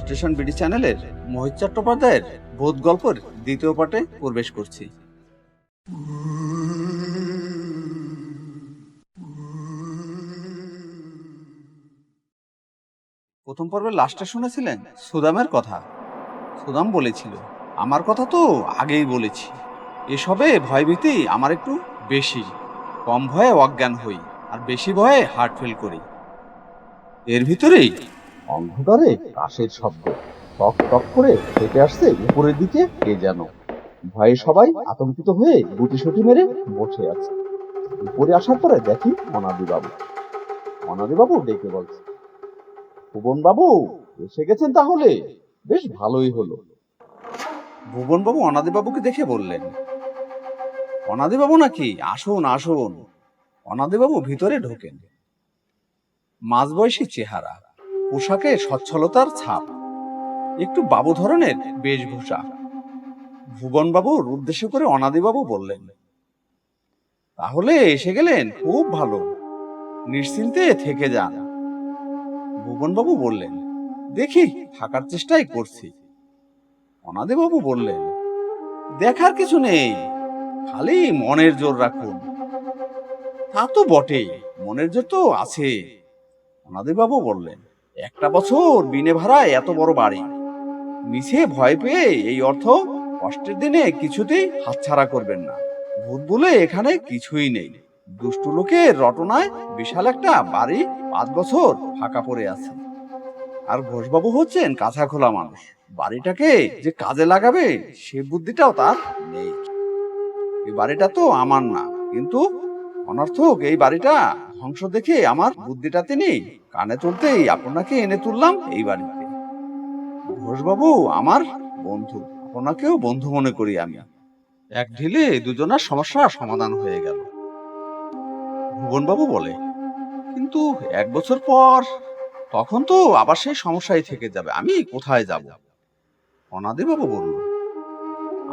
Station BD চ্যানেলের মোহিত চট্টোপাধ্যায়ের বোধ গল্পের দ্বিতীয় পার্টে প্রবেশ করছি। প্রথম পর্বের লাস্টে শুনেছিলেন সুদামের কথা। সুদাম বলেছিল, আমার কথা তো আগেই বলেছি। এসবে ভয়ভীতি আমার একটু বেশি। কম ভয়ে অজ্ঞান হই, আর বেশি ভয়ে হার্ট ফেল করি। এর ভিতরেই অন্ধকারে কাশের শব্দ। টক টক করে হেঁটে আসছে উপরের দিকে কে যেন। ভয়ে সবাই আতঙ্কিত হয়ে গুটি সুটি মেরে বসে আছে। উপরে আসার পরে দেখি অনাদি বাবু অনাদি বাবু ডেকে বলছে ভুবন বাবু এসে গেছেন তাহলে? বেশ ভালোই হলো। ভুবনবাবু অনাদিবাবুকে দেখে বললেন অনাদিবাবু নাকি? আসুন আসুন। অনাদিবাবু ভিতরে ঢোকেন। মাঝবয়সী চেহারা পোশাকে সচ্ছলতার ছাপ। একটু বাবু ধরনের বেশভূষা। ভুবনবাবুর উদ্দেশ্য করে অনাদিবাবু বললেন, তাহলে এসে গেলেন খুব ভালো। নিশ্চিন্তে থেকে যান। ভুবনবাবু বললেন, দেখি, থাকার চেষ্টাই করছি। অনাদিবাবু বললেন, দেখার কিছু নেই, খালি মনের জোর রাখুন। তা তো বটেই, মনের জোর তো আছে অনাদিবাবু বললেন একটা বছর বিনে ভাড়ায় এত বড় বাড়ি। মিছে ভয় পেয়ে এই অর্থ কষ্টের দিনে কিছুতেই হাতছাড়া করবেন না। ভূত বলে এখানে কিছুই নেই। দুষ্ট লোকের রটনায় বিশাল একটা বাড়ি পাঁচ বছর ফাঁকা পড়ে আছে। আর ঘোষবাবু হচ্ছেন কাঁচা খোলা মানুষ। বাড়িটাকে যে কাজে লাগাবে, সে বুদ্ধিটাও তার নেই। এই বাড়িটা তো আমার না, কিন্তু অনর্থক এই বাড়িটা ধ্বংস দেখে আমার বুদ্ধিটা তিনি কানে তুলতেই আপনাকে এনে তুললাম এই বাড়িতে। ঘোষবাবু, আমার বন্ধু, আপনাকেও বন্ধু মনে করি আমি। এক ঢিলে দুজনের সমস্যা সমাধান হয়ে গেল। ভুবনবাবু বলে, কিন্তু এক বছর পর তখন তো আবার সেই সমস্যাই থেকে যাবে। আমি কোথায় যাব? অনাদিবাবু বলল,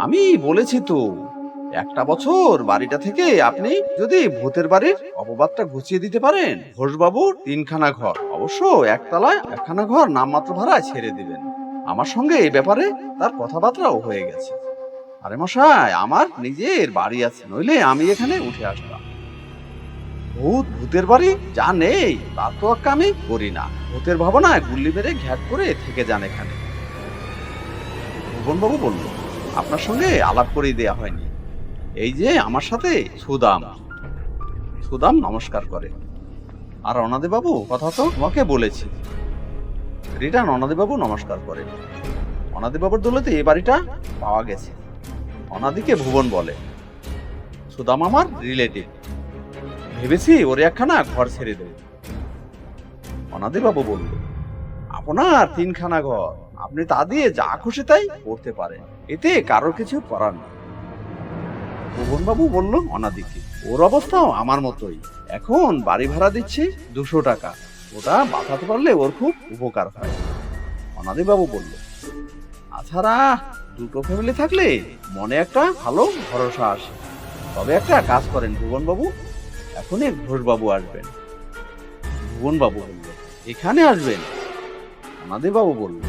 আমি বলেছি তো একটা বছর বাড়িটা থেকে আপনি যদি ভূতের বাড়ির অপবাদটা ঘুচিয়ে দিতে পারেন, ঘোষবাবুর তিনখানা ঘর। অবশ্য একতলায় একখানা ঘর নামমাত্র ভাড়ায় ছেড়ে দিবেন। আমার সঙ্গে এই ব্যাপারে তার কথাবার্তাও হয়ে গেছে। আরে মশাই, আমার নিজের বাড়ি আছে, নইলে আমি এখানে উঠে আসতাম। ভূত ভূতের বাড়ি যা নেই তার তো আমি করি না। ভূতের ভাবনায় গুল্লি মেরে ঘ্যাট করে থেকে যান এখানে। ভুবনবাবু বলল আপনার সঙ্গে আলাপ করেই দেয়া হয়নি। এই যে আমার সাথে সুদাম। সুদাম নমস্কার করে। আর অনাদিবাবু কথা তো তোমাকে বলেছি। রিটার্ন অনাদিবাবু নমস্কার করে। অনাদিবাবুর দৌলতে এই বাড়িটা পাওয়া গেছে। অনাদিকে ভুবন বলে। সুদাম আমার রিলেটিভ। ভেবেছি ওরে একখানা ঘর ছেড়ে দেব। অনাদিবাবু বলল, আপনার তিনখানা ঘর। আপনি তা দিয়ে যা খুশি তাই করতে পারেন। এতে কারোর কিছু করার নেই। ভুবনবাবু বলল অনাদিকে, ওর অবস্থাও আমার মতোই। এখন বাড়ি ভাড়া দিচ্ছি দুশো টাকা। ওটা বাঁচাতে পারলে ওর খুব উপকার হয়। অনাদিবাবু বলল তাছাড়া দুটো ফ্যামিলি থাকলে মনে একটা ভালো ভরসা আসে। তবে একটা কাজ করেন ভুবনবাবু, এখনই ঘোষবাবু আসবেন। ভুবনবাবু বলল, এখানে আসবেন? বাবু বলল,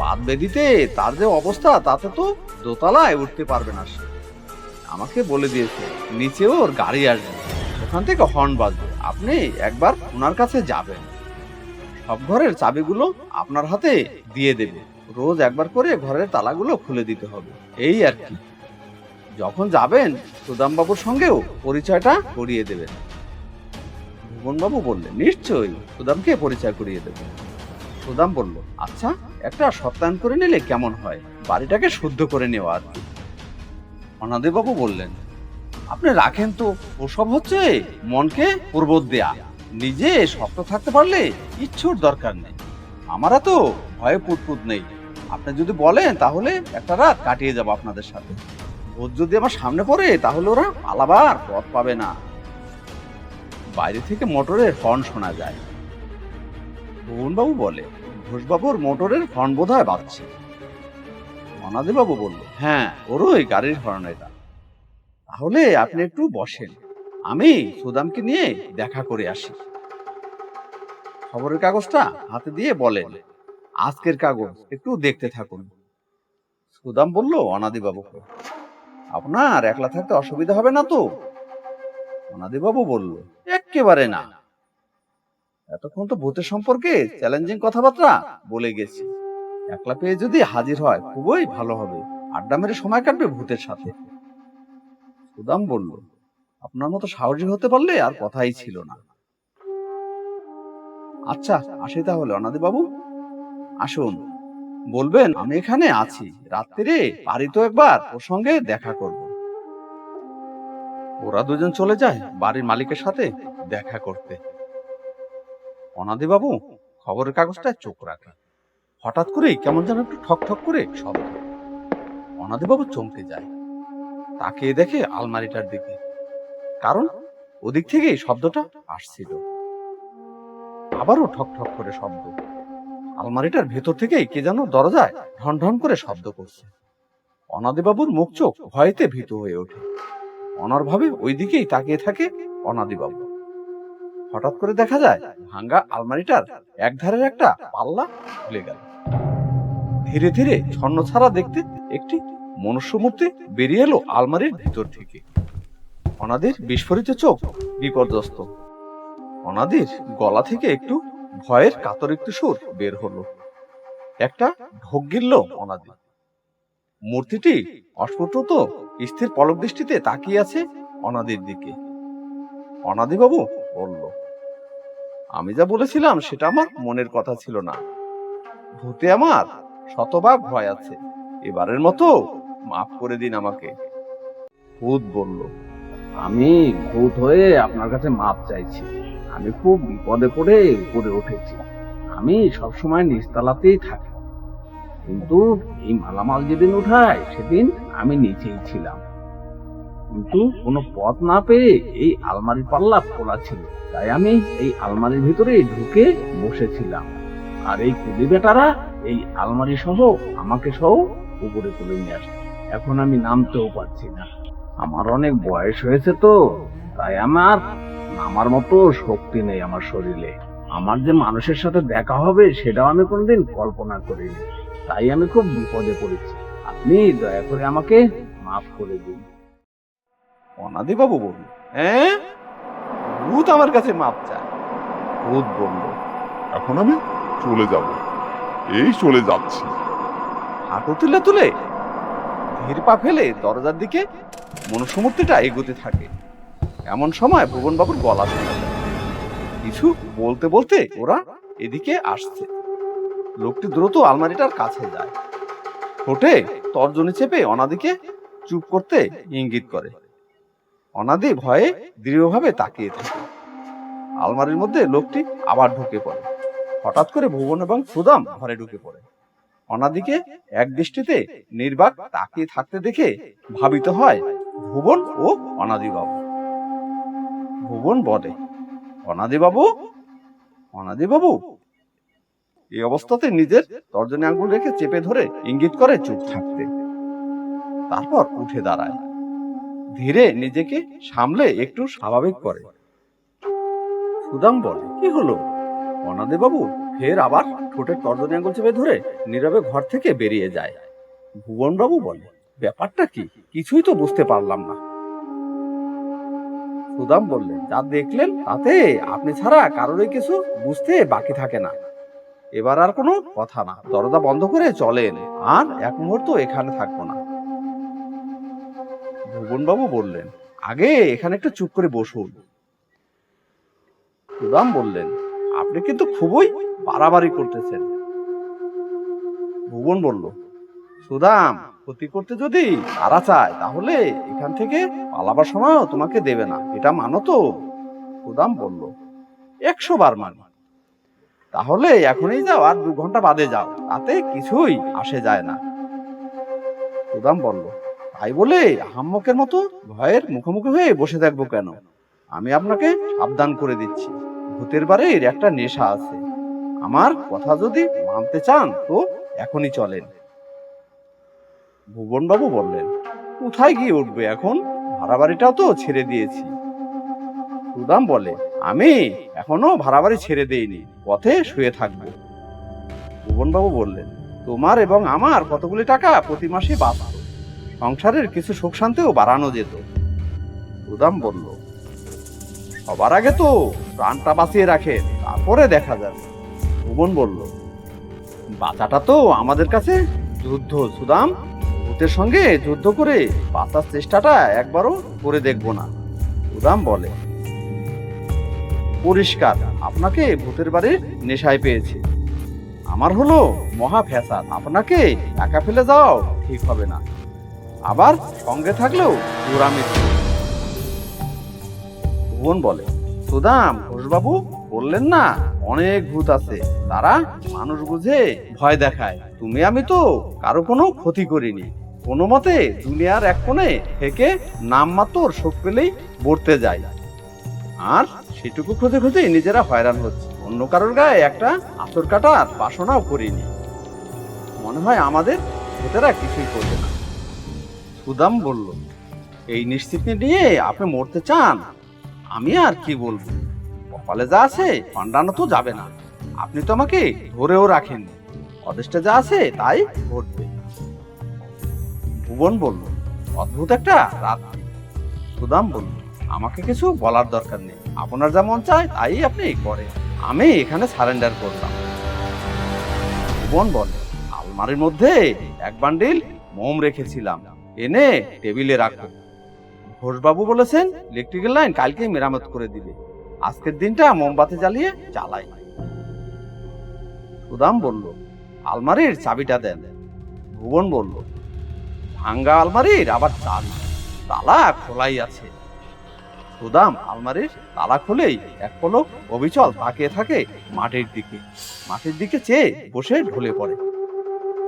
বাদ বেদিতে তার যে অবস্থা, তাতে তো দোতলায় উঠতে পারবে না সে। আমাকে বলে দিয়েছে, নিচেও ওর গাড়ি আসবে। ওখান থেকে হর্ন বাজবে। আপনি একবার ওনার কাছে যাবেন। সব ঘরের চাবিগুলো আপনার হাতে দিয়ে দেবে। রোজ একবার করে ঘরের তালাগুলো খুলে দিতে হবে। এই আর কি। যখন যাবেন, সুদামবাবুর সঙ্গেও পরিচয়টা করিয়ে দেবেন। ভুবনবাবু বললেন, নিশ্চয়ই সুদামকে পরিচয় করিয়ে দেবেন সুদাম বলল আচ্ছা একটা সত্যায়ন করে নিলে কেমন হয়? বাড়িটাকে শুদ্ধ করে নেওয়া আর কি। অনাদেবাবু বললেন, আপনি রাখেন তো ওসব হচ্ছে, মনকে পূর্বোদ দেয়া। নিজে শক্ত থাকতে পারলে ইচ্ছুর দরকার নেই। আমারা তো ভয়ে পুতপুত নেই। আপনি যদি বলেন, তাহলে একটা রাত কাটিয়ে যাব আপনাদের সাথে। ভোট যদি আমার সামনে পড়ে, তাহলে ওরা পালাবার পথ পাবে না। বাইরে থেকে মোটরের হর্ন শোনা যায়। ভুবনবাবু বলে, ঘোষবাবুর মোটরের হর্ন বোধ হয় বাজছে। অনাদিবাবু বলল হ্যাঁ। ওরই গাড়ির হর্ন এটা। তাহলে আপনি একটু বসেন আমি সুদামকে নিয়ে দেখা করে আসি। খবরের কাগজটা হাতে দিয়ে বলেন আজকের কাগজ একটু দেখতে থাকুন। সুদাম বলল অনাদি বাবুকে আপনার একলা থাকতে অসুবিধা হবে না তো? অনাদি বাবু বলল একেবারে না। এতক্ষণ তো ভূতের সম্পর্কে চ্যালেঞ্জিং কথাবার্তা বলে গেছি। একলা পেয়ে যদি হাজির হয়, খুবই ভালো হবে। আড্ডা মেরে সময় কাটবে ভূতের সাথে। সুদাম বলল, আপনার মতো সাহসী হতে পারলে আর কথাই ছিল না। আচ্ছা আসি তাহলে, অনাদি বাবু। আসুন। বলবেন, আমি এখানে আছি। রাত্রিরে পারি তো একবার ওর সঙ্গে দেখা করব। ওরা দুজন চলে যায় বাড়ির মালিকের সাথে দেখা করতে। অনাদি বাবু, খবরের কাগজটায় চোখ রাখে হঠাৎ করেই কেমন যেন একটু ঠক ঠক করে শব্দ অনাদি বাবু চমকে যায় তাকিয়ে দেখে আলমারিটার দিকে, কারণ ওদিক থেকেই শব্দটা আসছিল। আবারও ঠক ঠক করে শব্দ। আলমারিটার ভেতর থেকেই কে যেন দরজায় ঢন ঢন করে শব্দ করছে। অনাদিবাবুর মুখ চোখ ভয়েতে ভীত হয়ে ওঠে। অনর ভাবে ওই দিকেই তাকিয়ে থাকে অনাদিবাবু। হঠাৎ করে দেখা যায়, ভাঙ্গা আলমারিটার এক ধারের একটা পাল্লা খুলে গেল। ধীরে ধীরে ছন্ন ছাড়া দেখতে একটি মনুষ্য মূর্তি বেরিয়ে এলো আলমারির ভিতর থেকে। অনাদের বিস্ফোরিত চোখ বিপর্যস্ত। অনাদের গলা থেকে একটু ভয়ের কাতরিক্ত সুর বের হলো। একটা ঢোক গিলল অনাদি মূর্তিটি অস্ফুটত স্থির পলক দৃষ্টিতে তাকিয়ে আছে অনাদের দিকে। অনাদি বাবু বলল, আমি যা বলেছিলাম সেটা আমার মনের কথা ছিল না। ভূতে আমার শতভাগ ভয় আছে। এবারের মতো মাফ করে দিন আমাকে। ভূত বলল, আমি ভূত হয়ে আপনার কাছে মাপ চাইছি। আমি খুব বিপদে পড়ে উপরে উঠেছি। আমি সবসময় নিচতলাতেই থাকি। কিন্তু এই মালামাল যেদিন উঠায়, সেদিন আমি নিচেই ছিলাম। কিন্তু কোনো পথ না পেয়ে এই আলমারি পাল্লা খোলা ছিল। তাই আমি এই আলমারির ভিতরে ঢুকে বসেছিলাম। আর এই কুলি বেটারা এই আলমারি সহ আমাকে সহ উপরে তুলে নিয়ে আসে। এখন আমি নামতেও পারছি না। আমার অনেক বয়স হয়েছে তো, তাই আমার আমার মতো শক্তি নেই আমার শরীরে। আমার যে মানুষের সাথে দেখা হবে সেটাও আমি কোনোদিন কল্পনা করিনি। তাই আমি খুব বিপদে পড়েছি। আপনি দয়া করে আমাকে মাফ করে দিন। অনাদি বাবু বলল হ্যাঁ? ভূত আমার কাছে মাপ চায়। ভূত বলল এখন আমি চলে যাব। এই চলে যাচ্ছি। হাঁটু তুলে তুলে ধীর পা ফেলে দরজার দিকে মনুষ্যমূর্তিটা এগোতে থাকে। এমন সময় ভুবনবাবুর গলা শোনা যায়। কিছু বলতে বলতে ওরা এদিকে আসছে। লোকটি দ্রুত আলমারিটার কাছে যায়। ঠোঁটে তর্জনী চেপে অনাদিকে চুপ করতে ইঙ্গিত করে। অনাদি ভয়ে দৃঢ়ভাবে তাকিয়ে থাকে। আলমারির মধ্যে লোকটি আবার ঢুকে পড়ে। হঠাৎ করে ভুবন এবং সুদাম ঘরে ঢুকে পড়ে। অনাদিকে এক দৃষ্টিতে নির্বাক তাকিয়ে থাকতে দেখে ভাবিত হয় ভুবন ও অনাদিবাবু। ভুবন বলে, অনাদিবাবু? অনাদিবাবু? এই অবস্থাতে নিজের তর্জনী আঙ্গুল রেখে চেপে ধরে ইঙ্গিত করে চুপ থাকতে। তারপর উঠে দাঁড়ায়। ধীরে নিজেকে সামলে একটু স্বাভাবিক করে। সুদাম বলে, কি হলো? অনাদিবাবু ফের আবার ঠোঁটের তর্জনী আঙ্গুল চেপে ধরে নীরবে ঘর থেকে বেরিয়ে যায়। ভুবনবাবু বলে, ব্যাপারটা কি? কিছুই তো বুঝতে পারলাম না। সুদাম বললেন যা দেখলেন তাতে আপনি ছাড়া কারোরই কিছু বুঝতে বাকি থাকে না। এবার আর কোনো কথা না। দরজা বন্ধ করে চলে চলেন। আর এক মুহূর্ত এখানে থাকব না। ভুবনবাবু বললেন, আগে এখানে একটু চুপ করে বসুন। সুদাম বললেন আপনি কিন্তু খুবই বাড়াবাড়ি করতেছেন। ভুবন বলল, সুদাম, ক্ষতি করতে যদি তারা চায়, তাহলে এখান থেকে পালাবার সময়ও তোমাকে দেবে না। এটা মানো তো? সুদাম বলল, একশো বার মানো। তাহলে এখনই যাও আর দু ঘণ্টা বাদে যাও, তাতে কিছুই আসে যায় না। সুদাম বলল, তাই বলে হাম্মকের মতো ভয়ের মুখোমুখি হয়ে বসে থাকব কেন? আমি আপনাকে সাবধান করে দিচ্ছি। ভূতের বাড়ির একটা নেশা আছে। আমার কথা যদি মানতে চান তো এখনই চলেন। ভুবনবাবু বললেন, কোথায় গিয়ে উঠবে এখন? ভাড়া বাড়িটাও তো ছেড়ে দিয়েছি। সুদাম বলে, আমি এখনও ভাড়া বাড়ি ছেড়ে দেইনি, পথে শুয়ে থাকব। ভুবনবাবু বললেন, তোমার এবং আমার কতগুলি টাকা প্রতি মাসে বাঁচত? সংসারের কিছু সুখ শান্তিও বাড়ানো যেত। সুদাম বলল সবার আগে তো প্রাণটা বাঁচিয়ে রাখে, তারপরে দেখা যাবে। ভুবন বলল, বাঁচাটা তো আমাদের কাছে যুদ্ধ, সুদাম। ভূতের সঙ্গে যুদ্ধ করে বাঁচার চেষ্টাটা একবারও করে দেখব না। সুদাম বলে, পরিষ্কার, আপনাকে ভূতের বাড়ির নেশায় পেয়েছে। আমার হলো মহা ফ্যাসাদ আপনাকে একা ফেলে যাওয়াও ঠিক হবে না। আবার সঙ্গে থাকলেও দুরামি ভুবন বলে। সুদাম, ঘোষবাবু, বললেন না, অনেক ভূত আছে। তারা মানুষ বুঝে ভয় দেখায়। তুমি, আমি তো কারও কোনো ক্ষতি করিনি। কোনো মতে দুনিয়ার এক কোণে থেকে নাম নামমাত্র শোক পেলেই বর্তে যায় আর সেটুকু খুঁজে খুঁজে নিজেরা হয়রান হচ্ছে। অন্য কারোর গায়ে একটা আতর কাটার বাসনাও করিনি। মনে হয় আমাদের ভূতেরা কিছুই করবে না। সুদাম বলল, এই নিশ্চিত নিয়ে আপনি মরতে চান? আমি আর কি বলব? কপালে যা আছে পান্ডানো তো যাবে না। আপনি তো আমাকে ধরেও রাখেন অদেশটা যা আছে, তাই ঘটবে। ভুবন বলল, অদ্ভুত একটা রাত্রি সুদাম বলল, আমাকে কিছু বলার দরকার নেই। আপনার যা মন চায়, তাই আপনি করেন। আমি এখানে সারেন্ডার করলাম। ভুবন বলে, আলমারির মধ্যে এক বান্ডিল মোম রেখেছিলাম। এনে টেবিলে রাখো ঘোষবাবু বলেছেন ইলেকট্রিক্যাল লাইন কালকেই মেরামত করে দিবে। আজকের দিনটা মোমবাতি জ্বালিয়ে চালাই সুদাম বলল, আলমারির চাবিটা দেন। ভুবন বলল, ভাঙ্গা আলমারির আবার চাবি তালা খোলাই আছে। সুদাম আলমারির তালা খুলেই এক পলক অবিচল তাকিয়ে থাকে মাটির দিকে। মাটির দিকে চেয়ে বসে ঢলে পড়ে।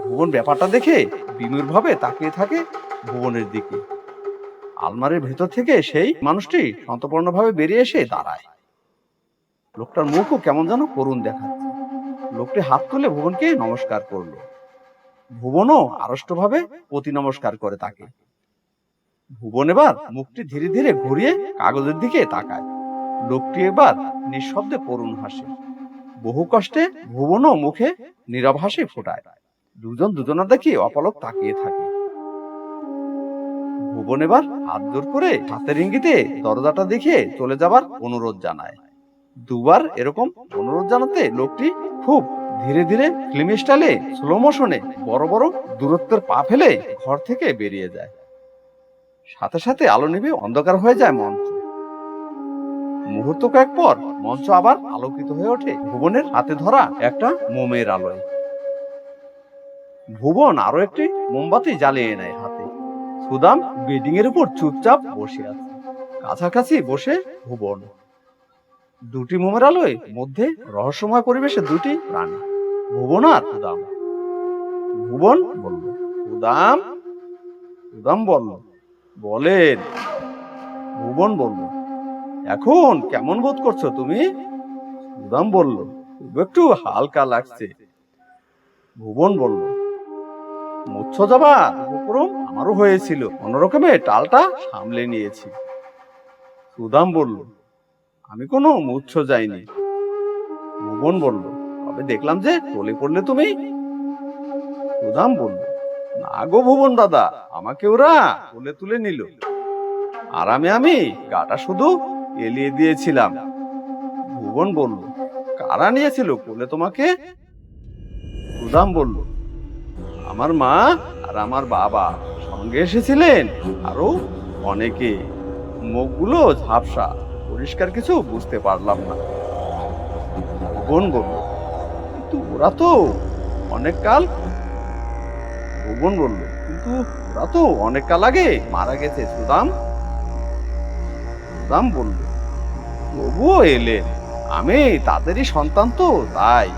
ভুবন ব্যাপারটা দেখে বিমূর ভাবে তাকিয়ে থাকে ভুবনের দিকে। আলমারির ভেতর থেকে সেই মানুষটি সন্তপর্ণভাবে বেরিয়ে এসে দাঁড়ায়। লোকটার মুখও কেমন যেন করুণ দেখাচ্ছে। লোকটি হাত তুলে ভুবনকে নমস্কার করল। ভুবনও আড়ষ্টভাবে প্রতি নমস্কার করে তাকে। ভুবন এবার মুখটি ধীরে ধীরে ঘুরিয়ে কাগজের দিকে তাকায়। লোকটি এবার নিঃশব্দে করুণ হাসে। বহু কষ্টে ভুবনও মুখে নীরব হাসি ফোটায়। দুজন দুজনা দেখি অপলক তাকিয়ে থাকে। ভুবন এবার হাত জোর করে হাতের ইঙ্গিতে দরজাটা দেখে চলে যাবার অনুরোধ জানায়। দুবার এরকম অনুরোধ জানাতে লোকটি খুব ধীরে ধীরে ফিল্ম স্টাইলে স্লো মোশনে বড় বড় দূরত্বের পা ফেলে ঘর থেকে বেরিয়ে যায়। সাথে সাথে আলো নিভে অন্ধকার হয়ে যায় মঞ্চ। মুহূর্ত কয়েক পর মঞ্চ আবার আলোকিত হয়ে ওঠে ভুবনের হাতে ধরা একটা মোমের আলোয়। ভুবন আরও একটি মোমবাতি জ্বালিয়ে নেয় হাতে। সুদাম বেডিং এর উপর চুপচাপ বসে আছে। কাছাকাছি বসে ভুবন। দুটি মোমের আলোয় মধ্যে রহস্যময় পরিবেশে দুটি প্রাণী, ভুবন আর সুদাম। ভুবন বলল, সুদাম? সুদাম বলল, বলেন। ভুবন বলল, এখন কেমন বোধ করছ তুমি? সুদাম বলল একটু হালকা লাগছে। ভুবন বলল মুচ্ছ যাবার উপক্রম আমারও হয়েছিল। কোনোরকমে টালটা সামলে নিয়েছি। সুদাম বলল, আমি কোনো মুচ্ছ যাইনি। ভুবন বলল, তবে দেখলাম যে টলে পড়লে তুমি? সুদাম বলল, না গো ভুবন দাদা, আমাকে ওরা কোলে তুলে নিল। আরামে আমি গাটা শুধু এলিয়ে দিয়েছিলাম। ভুবন বলল, কারা নিয়েছিল কোলে তোমাকে? সুদাম বলল আমার মা আর আমার বাবা সঙ্গে এসেছিলেন। আরও অনেকে। মুখগুলো ঝাপসা। পরিষ্কার কিছু বুঝতে পারলাম না। ভুবন বলল, কিন্তু ওরা তো অনেক কাল ভুবন বলল, কিন্তু ওরা তো অনেক কাল আগে মারা গেছে, সুদাম। সুদাম বলল, তবুও এলেন। আমি তাদেরই সন্তান তো, তাই।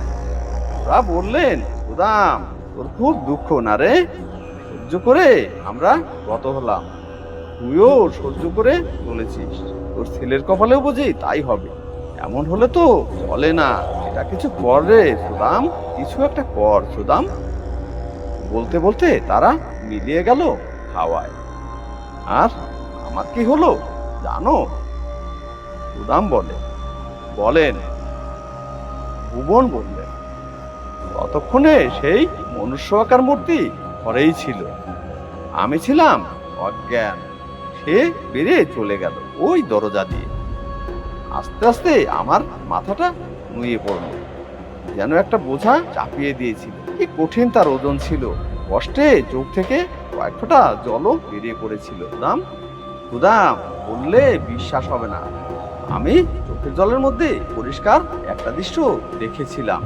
ওরা বললেন, সুদাম তোর খুব দুঃখ না রে? সহ্য করে আমরা গত হলাম। তুইও সহ্য করে চলেছিস। তোর ছেলের কপালেও বুঝি তাই হবে। এমন হলে তো চলে না। এটা কিছু কর রে সুদাম, কিছু একটা কর সুদাম। বলতে বলতে তারা মিলিয়ে গেল হাওয়ায়। আর আমার কি হলো জানো? সুদাম বলে, বলেন। ভুবন বললেন, ততক্ষণে সেই মনুষ্য আকার মূর্তি ঘরেই ছিল। আমি ছিলাম অজ্ঞান। সে বেরিয়ে চলে গেল ওই দরজা দিয়ে। আস্তে আস্তে আমার মাথাটা নুয়ে পড়ল। যেন একটা বোঝা চাপিয়ে দিয়েছিল। কি কঠিন তার ওজন ছিল। কষ্টে চোখ থেকে কয়েক ফোঁটা জলও বেরিয়ে পড়েছিল। দাম? সুদাম বললে বিশ্বাস হবে না। আমি চোখের জলের মধ্যে পরিষ্কার একটা দৃশ্য দেখেছিলাম।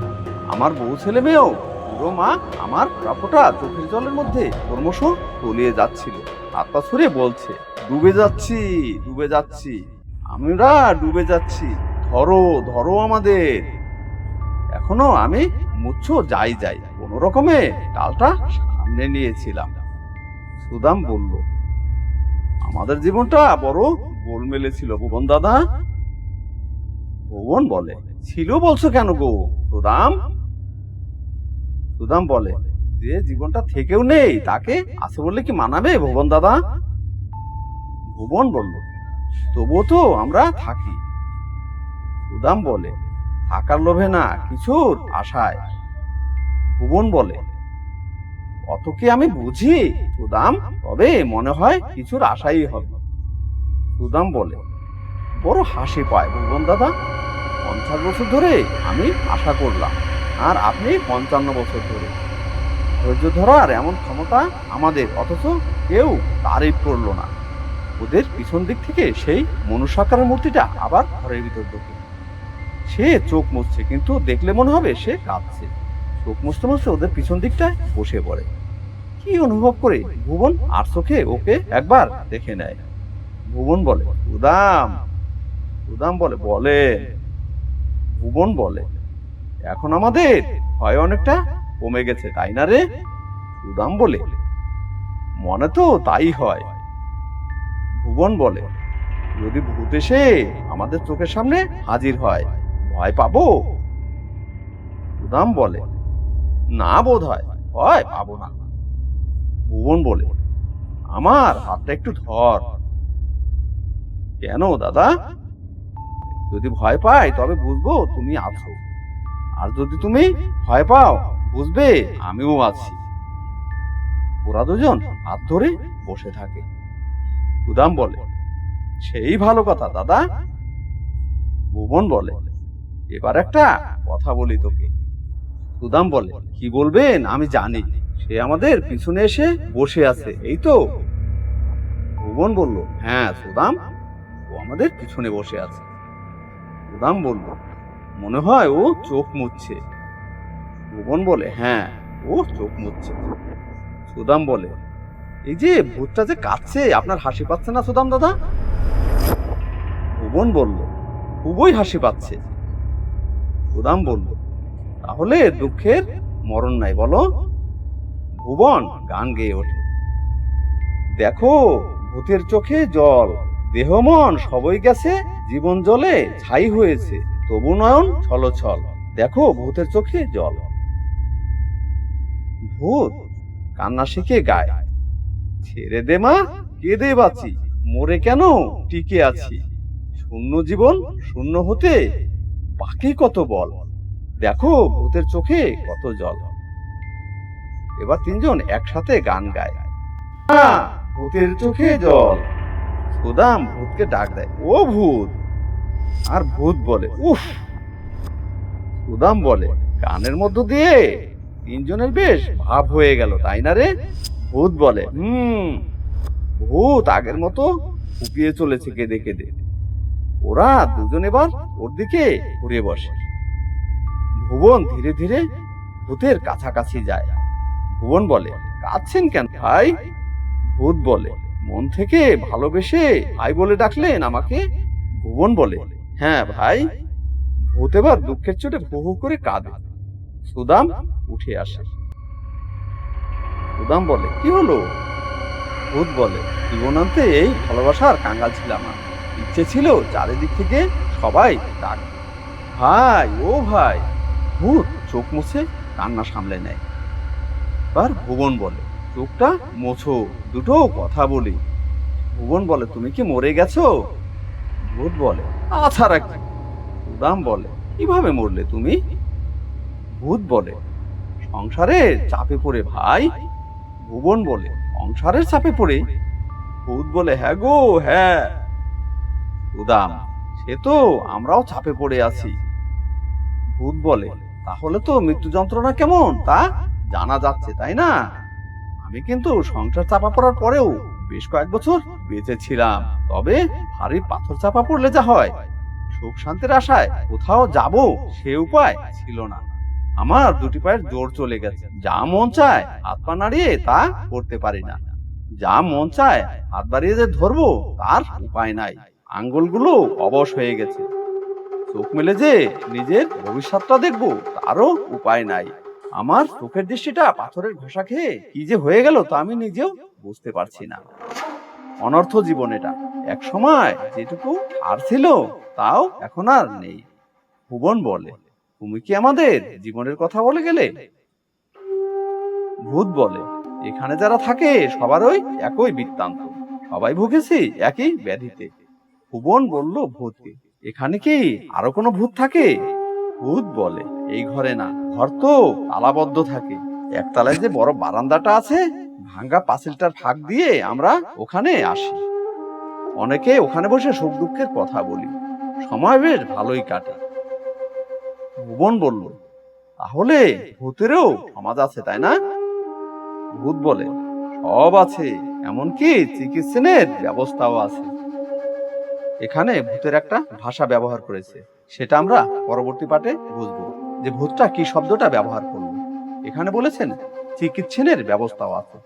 আমার বউ ছেলে মেয়েও পুরো মা আমার কাপড়টা চোখের জলের মধ্যে ক্রমশ তলিয়ে যাচ্ছিল। আত্মা ছুড়ে বলছে, ডুবে যাচ্ছি ডুবে যাচ্ছি। আমরা ডুবে যাচ্ছি। ধরো ধরো আমাদের। এখনও আমি মুচ্ছ যাই যাই, কোনো রকমে ডালটা সামনে নিয়েছিলাম। সুদাম বলল, আমাদের জীবনটা বড় গোলমেলে ছিল ভুবন দাদা। ভুবন বলে, ছিল বলছো কেন গো সুদাম? সুদাম বলে, যে জীবনটা থেকেও নেই, তাকে আছে বললে কি মানাবে ভুবন দাদা? ভুবন বলল, তবুও তো আমরা থাকি। সুদাম বলে, থাকার লোভে না, কিছুর আশায়। ভুবন বলে, অত কি আমি বুঝি? সুদাম, তবে মনে হয় কিছুর আশাই হবে। সুদাম বলে, বড় হাসি পায় ভুবন দাদা। পঞ্চাশ বছর ধরে আমি আশা করলাম। আর আপনি পঞ্চান্ন বছর ধরে। ধৈর্য ধরার এমন ক্ষমতা আমাদের, অথচ কেউ তারিফ করল না। ওদের পিছন দিক থেকে সেই মনুষ্যাকারের মূর্তিটা আবার ঘরের ভিতর ঢোকে। সে চোখ মুছছে, কিন্তু দেখলে মনে হবে সে কাঁদছে। চোখ মুছতে মুছতে ওদের পিছন দিকটায় বসে পড়ে। কি অনুভব করে? ভুবন আর চোখে ওকে একবার দেখে নেয়। ভুবন বলে, উদাম। উদাম বলে বলে ভুবন বলে এখন আমাদের ভয় অনেকটা কমে গেছে, তাই না রে? উদাম বলে। মনে তো তাই হয়। ভুবন বলে, যদি ভূত এসে আমাদের চোখের সামনে হাজির হয়, ভয় পাবো? উদাম বলে, না বোধ হয়, ভয় পাবো না। ভুবন বলে, আমার হাতটা একটু ধর। কেন দাদা? যদি ভয় পাই, তবে বুঝব তুমি আছো। আর যদি তুমি ভয় পাও, বুঝবে, আমিও আছি। ওরা দুজন হাত ধরে বসে থাকে। উদাম বলে, সেই ভালো কথা, দাদা। ভুবন বলে, এবার একটা কথা বলি তোকে। সুদাম বলে, কি বলবেন? আমি জানি। সে আমাদের পিছনে এসে বসে আছে, এই তো? ভুবন বলল হ্যাঁ সুদাম, ও আমাদের পিছনে বসে আছে। সুদাম বলল মনে হয় ও চোখ মুচ্ছে ভুবন বলে হ্যাঁ ও চোখ মুচ্ছে সুদাম বলে, এই যে ভূতটা যে কাঁদছে, আপনার হাসি পাচ্ছে না সুদাম দাদা? ভুবন বলল, খুবই হাসি পাচ্ছে। সুদাম বলল, তাহলে দুঃখের মরণ নাই বলো? ভুবন গান গেয়ে ওঠে, দেখো, ভূতের চোখে জল, দেহ মন সবই গেছে, জীবন জলে ছাই হয়েছে। তবু নয়ন ছল ছল। দেখো ভূতের চোখে জল। ভূত, কান্না শিখে গায়। ছেড়ে দে মা, কেঁদে বাঁচি। মরে কেন? টিকে আছি। শূন্য জীবন শূন্য হতে বাকি কত বল? দেখো ভূতের চোখে কত জল। এবার তিনজন একসাথে গান গায়। ভূতের চোখে জল। সুদাম ভূতকে ডাক দেয়। ও ভূত আর ভূত বলে। উফ! সুদাম বলে গানের মধ্য দিয়ে তিনজনের বেশ ভাব হয়ে গেল, তাই না রে? ভূত বলে, হুম, ভূত আগের মতো ফুপিয়ে চলেছে কেঁদে কেঁদে। ওরা দুজন এবার ওর দিকে ঘুরে বসে। ভুবন ধীরে ধীরে ভূতের কাছাকাছি যায়। ভুবন বলে, কাঁদছেন কেন ভাই? ভূত বলে, মন থেকে ভালোবেসে ভাই বলে ডাকলেন আমাকে? ভুবন বলে হ্যাঁ ভাই। ভূত এবার দুঃখের চোটে হু হু করে কাঁদে। সুদাম উঠে আসে। সুদাম বলে, কি হলো? ভূত বলে, জীবনান্তে এই ভালোবাসার কাঙ্গাল ছিলাম না ইচ্ছে ছিল চারিদিক থেকে সবাই ডাক। ভাই, ও ভাই। ভূত চোখ মুছে কান্না সামলে নেয়। আর ভুবন বলে, চোখটা মোছো, দুটো কথা বলি। ভুবন বলে, তুমি কি মরে গেছো? ভূত বলে আচ্ছা রাখি সুদাম বলে, কীভাবে মরলে তুমি? ভূত বলে সংসারের চাপে পড়ে ভাই। ভুবন বলে, সংসারের চাপে পড়ে। ভূত বলে হ্যাঁ গো হ্যাঁ। উদাম সে তো আমরাও চাপে পড়ে আছি। ভূত বলে, তাহলে তো মৃত্যু যন্ত্রণা কেমন, তা? জানা যাচ্ছে, তাই না? আমি কিন্তু সংসার চাপা পড়ার পরেও বেশ কয়েক বছর বেঁচে ছিলাম তবে ভারী পাথর চাপা পড়লে যা হয়। সুখ শান্তির আশায় কোথাও যাব সে উপায় ছিল না। আমার দুটি পায়ের জোর চলে গেছে। যা মন চায় হাত পা নাড়িয়ে তা করতে পারি না। যা মন চায় হাত বাড়িয়ে যে ধরবো, তার উপায় নাই। আঙ্গুলগুলো অবশ হয়ে গেছে। চোখ মেলে যে নিজের ভবিষ্যৎটা দেখব, তারও উপায় নাই। আমার চোখের দৃষ্টিটা পাথরের ঘষা খেয়ে কি যে হয়ে গেল তা আমি নিজেও বুঝতে পারছি না। অনর্থ জীবন এটা। এক সময় যেটুকু আর ছিল, তাও এখন আর নেই। ভুবন বলে, তুমি কি আমাদের জীবনের কথা বলে গেলে? ভূত বলে, এখানে যারা থাকে, সবারই একই বৃত্তান্ত। সবাই ভুগেছি একই ব্যাধিতে। ভুবন বলল ভূতকে এখানে কি আরও কোনো ভূত থাকে? ভূত বলে, এই ঘরে না। ঘর তো তালাবদ্ধ থাকে। একতলায় যে বড় বারান্দাটা আছে, ভাঙ্গা পাঁচিলটার ফাঁক দিয়ে আমরা ওখানে আসি। অনেকে ওখানে বসে সুখ দুঃখের কথা বলি। সময় বেশ ভালোই কাটে। ভুবন বলল, তাহলে ভূতেরও সমাজ আছে, তাই না? ভূত বলে, সব আছে, এমনকি চিকিৎসনের ব্যবস্থাও আছে। এখানে ভূতের একটা ভাষা ব্যবহার করেছে। সেটা আমরা পরবর্তী পাঠে বুঝব। যে ভূতটা কি শব্দটা ব্যবহার করল? এখানে বলেছেন চিকিৎসনের ব্যবস্থাও আছে।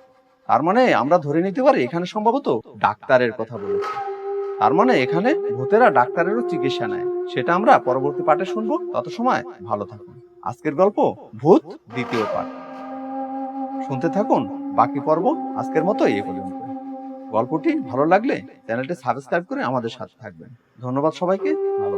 তার মানে আমরা ধরে নিতে পারি এখানে সম্ভবত ডাক্তারের কথা বলেছে। তার মানে এখানে ভূতেরা ডাক্তারেরও চিকিৎসা নেয়। সেটা আমরা পরবর্তী পাঠে শুনব। তত সময় ভালো থাকুন। আজকের গল্প, ভূত, দ্বিতীয় পাঠ। শুনতে থাকুন বাকি পর্ব আজকের মতো এই পর্যন্ত। গল্পটি ভালো লাগলে চ্যানেলটি সাবস্ক্রাইব করে আমাদের সাথে থাকবেন। ধন্যবাদ সবাইকে। ভালো